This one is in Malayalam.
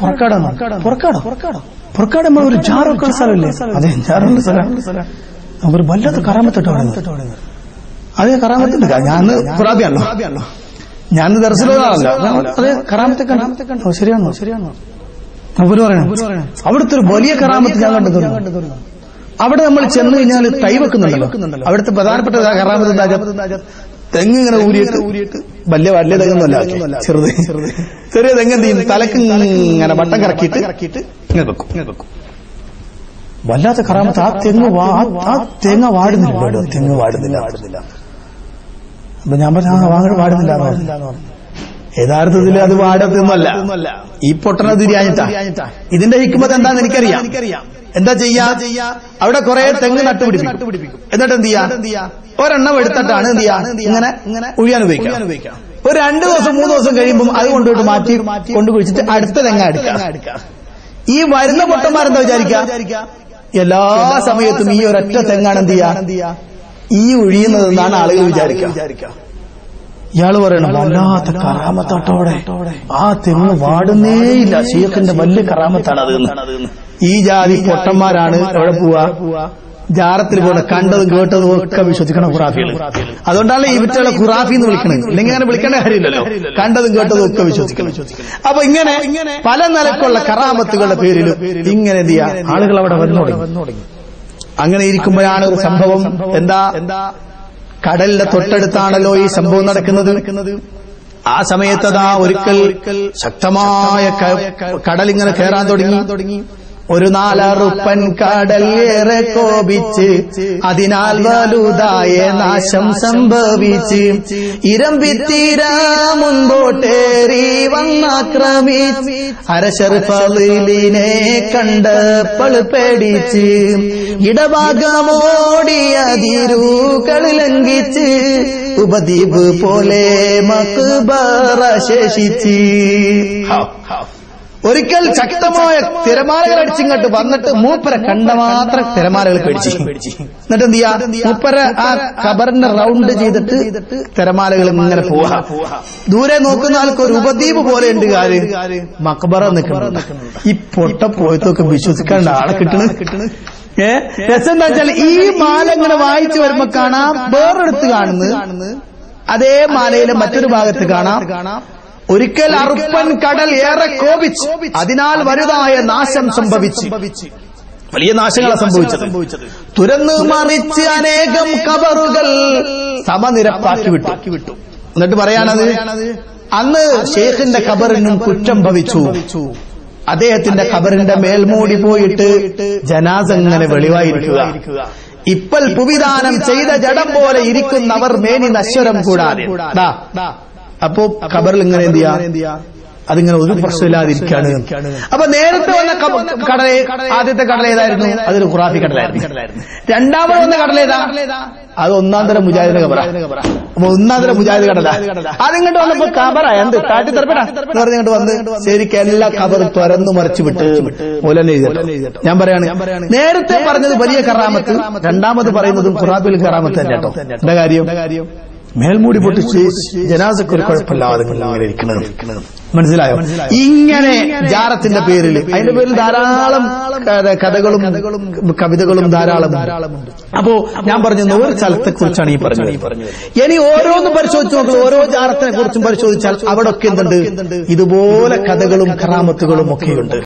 പുറക്കാടാണ് പുറക്കാടോ പുറക്കാട് നമ്മൾ ഒരു ജാറൊക്കെ സ്ഥലമല്ലേ? അതെ ജാറുള്ള സ്ഥലം. ഒരു വല്ലാത്ത കറാമത്തിട്ട് അതെ കറാമത്തുണ്ട്. ഞാൻ ഖുറാബിയാണല്ലോ. ഞാൻ ദർശനമാണല്ലോ അതെ കറാമത്തൊക്കെ ഓ ശരിയാണോ? ശരിയാണോ? അവർ പറയണം. അവിടുത്തെ ഒരു വലിയ കറാമത്ത് ഞാൻ കണ്ടു അവിടെ നമ്മൾ ചെന്ന് കഴിഞ്ഞാൽ തൈ വെക്കുന്നുണ്ടല്ലോ അവിടുത്തെ പ്രധാനപ്പെട്ട കറാമത്ത് തെങ്ങ് ഇങ്ങനെ ഊരിയിട്ട് ഊരിയിട്ട് വലിയ വലിയ തെങ്ങൊന്നുമല്ല ചെറുത്. ചെറിയ തെങ്ങ് എന്ത് ചെയ്യും? തലക്ക് ഇങ്ങനെ വട്ടം കറക്കിയിട്ട് കറക്കിയിട്ട് ഇങ്ങനെ വെക്കും ഇങ്ങനെ വെക്കും. വല്ലാത്ത കറാമത്ത്. ആ തെങ്ങ് ആ- തെങ്ങ വാടുന്നില്ല കേട്ടോ. തെങ്ങ് വാടുന്നില്ല. വാടുന്നില്ല. അപ്പൊ ഞാൻ പറഞ്ഞ ആ വാങ്ങ പാടുന്നില്ല യഥാർത്ഥത്തിൽ അത് വാടത്തൊന്നുമല്ല ഈ പൊട്ടണ തിരിയാഞ്ഞിട്ടാ ഇതിന്റെ ഹിക്കുമത് എന്താന്ന് എനിക്കറിയാം. എനിക്കറിയാം. എന്താ ചെയ്യാ? അവിടെ കുറെ തെങ്ങ് നട്ടുപിടിപ്പിക്കും എന്നിട്ട് എന്ത് ചെയ്യാ? ഒരെണ്ണം എടുത്തിട്ടാണ് എന്ത് ചെയ്യാ? ഇങ്ങനെ ഇങ്ങനെ ഉഴിയാൻ ഉപയോഗിക്കാം. ഒരു രണ്ടു ദിവസം മൂന്ന് ദിവസം കഴിയുമ്പോൾ അത് കൊണ്ടുപോയിട്ട് മാറ്റി കൊണ്ടു കുഴിച്ചിട്ട് അടുത്ത തെങ്ങ എടുക്കാം. ഈ വരുന്ന പൊട്ടന്മാരെന്താ വിചാരിക്കുക എല്ലാ സമയത്തും ഈ ഒരൊറ്റ തെങ്ങാണ് എന്ത് ചെയ്യാ? ഈ ഒഴിയുന്നതെന്നാണ് ആളുകൾ വിചാരിക്കുക ഇയാൾ പറയണം വല്ലാത്ത കറാമത്താട്ടോടെ. ആ തെങ്ങ് വാടുന്നേയില്ല. ശീഖിന്റെ വലിയ കറാമത്താണ് അത് ഈ ജാതി പൊട്ടന്മാരാണ് എവിടെ പോവാ ജാറത്തിൽ പോണ കണ്ടതും കേട്ടതും ഒക്കെ വിശ്വസിക്കണം ഖുറാഫികൾ. അതുകൊണ്ടാണ് ഈ വിറ്റുള്ള ഖുറാഫി എന്ന് വിളിക്കണത്. ഇല്ലെങ്കിൽ അങ്ങനെ വിളിക്കേണ്ട കാര്യമില്ലല്ലോ. കണ്ടതും കേട്ടതും ഒക്കെ വിശ്വസിക്കണം. അപ്പൊ ഇങ്ങനെ പല നിലക്കുള്ള കറാമത്തുകളുടെ പേരിലും ഇങ്ങനെ എന്ത് ചെയ്യാ ആളുകൾ അവിടെ വന്നു തുടങ്ങി. അങ്ങനെ ഇരിക്കുമ്പോഴാണ് ഒരു സംഭവം. എന്താ എന്താ? കടലിന്റെ തൊട്ടടുത്താണല്ലോ ഈ സംഭവം നടക്കുന്നത്. ആ സമയത്തതാ ഒരിക്കൽ ശക്തമായ കടലിങ്ങനെ കയറാൻ തുടങ്ങി. ഒരു നാലറുപ്പൻ കടൽ ഏറെ കോപിച്ച് അതിനാൽ വലുതായ നാശം സംഭവിച്ച് ഇരമ്പിത്തീര മുൻപോട്ടേറി വന്നാക്രമിച്ച് അരശർ കണ്ട് കണ്ടപ്പോൾ പേടിച്ച് ഇടഭാഗമോടിയതിരുകൾ ലംഘിച്ച് ഉപദ്വീപ് പോലെ മക്ബറ ശേഷിച്ച്. ഒരിക്കൽ ശക്തമായ തിരമാലകൾ അടിച്ചിങ്ങോട്ട് വന്നിട്ട് മൂപ്പര കണ്ട മാത്രം തിരമാലകൾ പേടിച്ചു. എന്നിട്ട് എന്ത് ചെയ്യാ? മൂപ്പര ആ കബറിന്റെ റൗണ്ട് ചെയ്തിട്ട് തിരമാലകൾ ഇങ്ങനെ പോവാ. ദൂരെ നോക്കുന്ന ആൾക്ക് ഒരു ഉപദ്വീപ് പോലെ ഉണ്ട് കാര് മക്ബറ നിൽക്കണം ഈ പൊട്ട പോയത്തൊക്കെ വിശ്വസിക്കാണ്ട് ആളെ കിട്ടണ്. ഏ? രസം എന്താ വെച്ചാൽ ഈ മാല ഇങ്ങനെ വായിച്ചു വരുമ്പോ കാണാം വേറെടുത്ത് കാണുന്നത് അതേ മാലയിലെ മറ്റൊരു ഭാഗത്ത് കാണാം. ഒരിക്കൽ അറുപ്പൻ കടൽ ഏറെ കോപിച്ച് അതിനാൽ വലുതായ നാശം സംഭവിച്ചു. വലിയ നാശങ്ങളെ സംഭവിച്ചത്. തുരന്നു മറിച്ച് അനേകം കബറുകൾ സമനിരപ്പാക്കി വിട്ടു. എന്നിട്ട് പറയാനത് അന്ന് ഷേഖിന്റെ കബറിനും കുറ്റം ഭവിച്ചു. അദ്ദേഹത്തിന്റെ ഖബറിന്റെ മേൽമൂടി പോയിട്ട് ജനാസങ്ങനെ വെളിവായിരിക്കുക. ഇപ്പൽ പുവിധാനം ചെയ്ത ജടം പോലെ ഇരിക്കുന്നവർ മേനി നശ്വരം കൂടാതെ. അപ്പോ ഖബറിൽ ഇങ്ങനെ എന്ത് ചെയ്യാ? അതിങ്ങനെ ഒരു പ്രശ്നമില്ലാതിരിക്കാണ്. അപ്പൊ നേരത്തെ വന്ന കടലെ ആദ്യത്തെ കടല ഏതായിരുന്നു അതൊരു ഖുറാഫി കടലായിരുന്നു. രണ്ടാമത് വന്ന കടല ഏതാ അത് ഒന്നാം തരം മുജാഹിദിന്റെ കബറ അപ്പൊ ഒന്നാം തരം മുജാഹിദ് കടല. അതിങ്ങോട്ട് വന്നപ്പോ കബറ എന്ത്? കാട്ടി തരപ്പെടാ എന്ന് പറഞ്ഞിങ്ങോട്ട് വന്ന് ശരിക്കും എല്ലാ ഖബർ തുറന്നു മറിച്ചു വിട്ട് ഞാൻ പറയാണ് നേരത്തെ പറഞ്ഞത് വലിയ കറാമത്ത് രണ്ടാമത് പറയുന്നതും ഖുറാഫിൽ കറാമത്ത് തന്നെ കേട്ടോ എന്താ കാര്യം? മേൽമൂടി പൊട്ടിച്ച് ജനാസക്ക് ഒരു കുഴപ്പമില്ലാതെ ഇരിക്കുന്നത്. മനസ്സിലായോ? ഇങ്ങനെ ജാറത്തിന്റെ പേരിൽ അതിന്റെ പേരിൽ ധാരാളം കഥകളും കവിതകളും ധാരാളം അപ്പോ ഞാൻ പറഞ്ഞു ഒരു സ്ഥലത്തെ കുറിച്ചാണ് ഈ പറഞ്ഞത്. ഇനി ഓരോന്ന് പരിശോധിച്ച് നോക്കുക ഓരോ ജാറത്തിനെ കുറിച്ചും പരിശോധിച്ചാൽ അവിടെ ഒക്കെ എന്തുണ്ട്? ഇതുപോലെ കഥകളും കറാമത്തുകളും ഒക്കെയുണ്ട്.